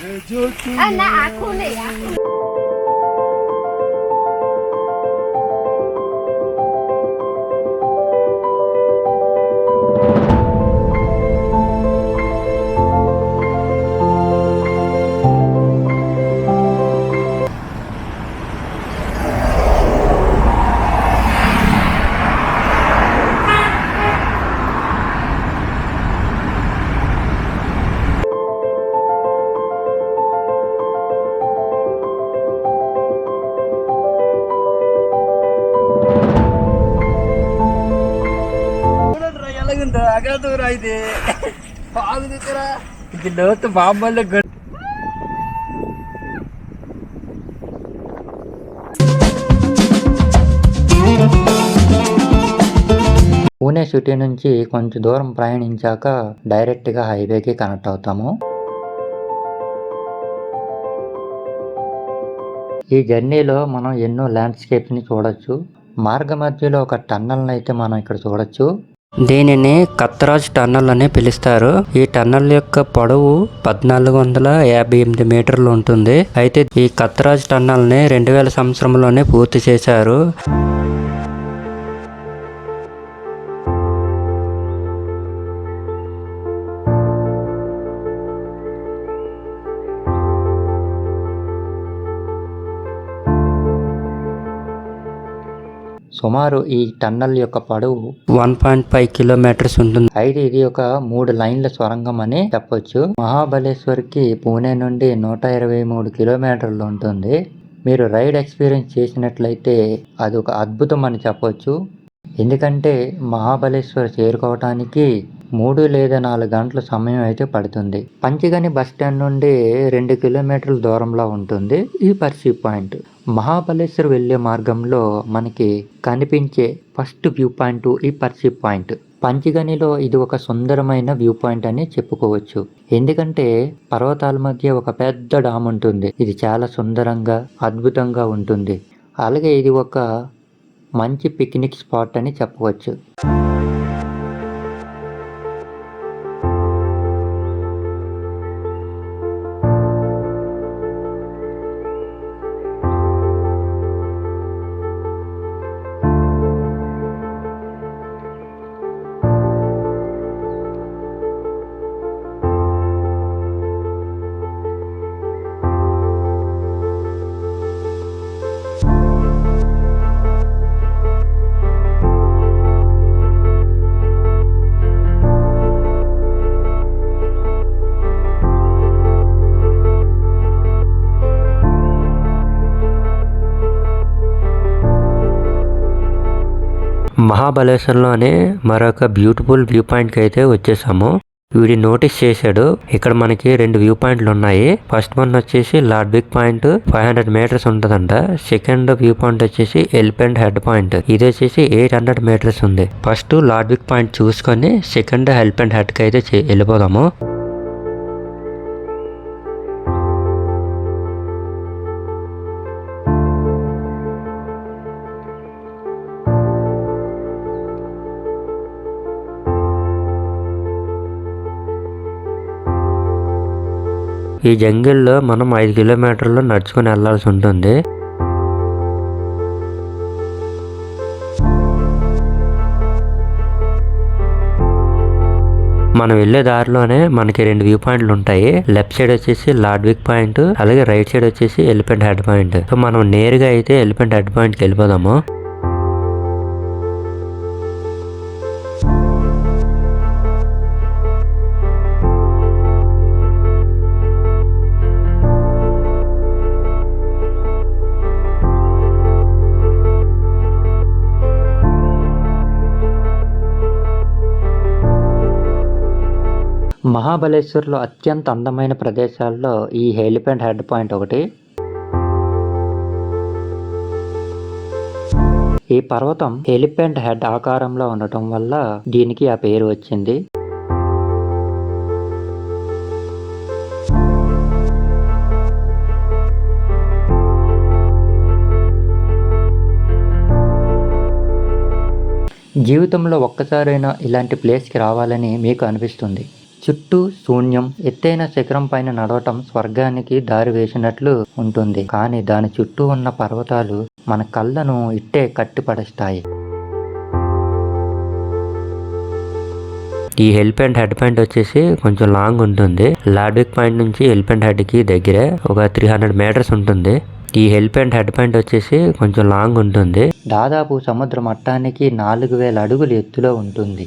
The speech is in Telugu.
જો તું આખું નહીં ఎలాగుందో అగాదూరా ఇది. దగ్గర ఇది లోతు బాంబల్లో పూణే సిటీ నుంచి కొంచెం దూరం ప్రయాణించాక డైరెక్ట్గా హైవేకి కనెక్ట్ అవుతాము. ఈ జర్నీలో మనం ఎన్నో ల్యాండ్స్కేప్స్ని చూడొచ్చు. మార్గ మధ్యలో ఒక టన్నల్ని అయితే మనం ఇక్కడ చూడొచ్చు. దీనిని కత్తరాజ్ టన్నల్ అని పిలుస్తారు. ఈ టన్నల్ యొక్క పొడవు పద్నాలుగు వందల యాభై ఎనిమిది మీటర్లు ఉంటుంది. అయితే ఈ కత్తరాజ్ టన్నల్ని రెండు వేల సంవత్సరంలోనే పూర్తి చేశారు. సుమారు ఈ టన్నల్ యొక్క పొడవు వన్ పాయింట్ ఫైవ్ కిలోమీటర్స్ ఉంటుంది. అయితే ఇది ఒక మూడు లైన్ల సొరంగం అని చెప్పొచ్చు. మహాబలేశ్వర్కి పూణే నుండి నూట ఇరవై మూడు కిలోమీటర్లు ఉంటుంది. మీరు రైడ్ ఎక్స్పీరియన్స్ చేసినట్లయితే అది ఒక అద్భుతం అని చెప్పొచ్చు. ఎందుకంటే మహాబలేశ్వర్ చేరుకోవటానికి మూడు లేదా నాలుగు గంటల సమయం అయితే పడుతుంది. పంచగని బస్ స్టాండ్ నుండి రెండు కిలోమీటర్ల దూరంలో ఉంటుంది ఈ పర్సీ పాయింట్. మహాబలేశ్వర్ వెళ్ళే మార్గంలో మనకి కనిపించే ఫస్ట్ వ్యూ పాయింట్ ఈ పర్సీ పాయింట్. పంచగనిలో ఇది ఒక సుందరమైన వ్యూ పాయింట్ అని చెప్పుకోవచ్చు. ఎందుకంటే పర్వతాల మధ్య ఒక పెద్ద డామ్ ఉంటుంది. ఇది చాలా సుందరంగా అద్భుతంగా ఉంటుంది. అలాగే ఇది ఒక మంచి పిక్నిక్ స్పాట్ అని చెప్పవచ్చు. మహాబలేశ్వర్లోనే మరొక బ్యూటిఫుల్ వ్యూ పాయింట్కి అయితే వచ్చేసాము. వీడి నోటీస్ చేశాడు. ఇక్కడ మనకి రెండు వ్యూ పాయింట్లు ఉన్నాయి. ఫస్ట్ వన్ వచ్చేసి Lodwick point five hundred metres ఉంటదంట. సెకండ్ వ్యూ పాయింట్ వచ్చేసి ఎలిఫెంట్ హెడ్ పాయింట్ ఇది వచ్చేసి ఎయిట్ హండ్రెడ్ మీటర్స్ ఉంది. ఫస్ట్ లాడ్బిక్ పాయింట్ చూసుకొని సెకండ్ ఎలిఫెంట్ హెడ్కి అయితే వెళ్ళిపోదాము. ఈ జంగిల్లో మనం ఐదు కిలోమీటర్లు నడుచుకుని వెళ్ళాల్సి ఉంటుంది. మనం వెళ్ళే దారిలోనే మనకి రెండు వ్యూ పాయింట్లు ఉంటాయి. లెఫ్ట్ సైడ్ వచ్చేసి లాడ్విక్ పాయింట్ అలాగే రైట్ సైడ్ వచ్చేసి ఎలిఫెంట్ హెడ్ పాయింట్. సో మనం నేరుగా అయితే ఎలిఫెంట్ హెడ్ పాయింట్కి వెళ్ళిపోదాము. మహాబలేశ్వర్లో అత్యంత అందమైన ప్రదేశాల్లో ఈ హెలిపెంట్ హెడ్ పాయింట్ ఒకటి. ఈ పర్వతం ఎలిఫెంట్ హెడ్ ఆకారంలో ఉండటం వల్ల దీనికి ఆ పేరు వచ్చింది. జీవితంలో ఒక్కసారైనా ఇలాంటి ప్లేస్కి రావాలని మీకు అనిపిస్తుంది. చుట్టూ శూన్యం ఎత్తైన శిఖరం పైన నడవటం స్వర్గానికి దారి వేసినట్లు ఉంటుంది. కానీ దాని చుట్టూ ఉన్న పర్వతాలు మన కళ్ళను ఇట్టే కట్టిపడేస్తాయి. ఈ ఎలిఫెంట్ హెడ్ పాయింట్ వచ్చేసి కొంచెం లాంగ్ ఉంటుంది. లాడ్విక్ పాయింట్ నుంచి ఎలిఫెంట్ హెడ్కి దగ్గరే ఒక త్రీ హండ్రెడ్ మీటర్స్ ఉంటుంది. ఈ ఎలిఫెంట్ హెడ్ పాయింట్ వచ్చేసి కొంచెం లాంగ్ ఉంటుంది. దాదాపు సముద్ర మట్టానికి నాలుగు వేల అడుగులు ఎత్తులో ఉంటుంది.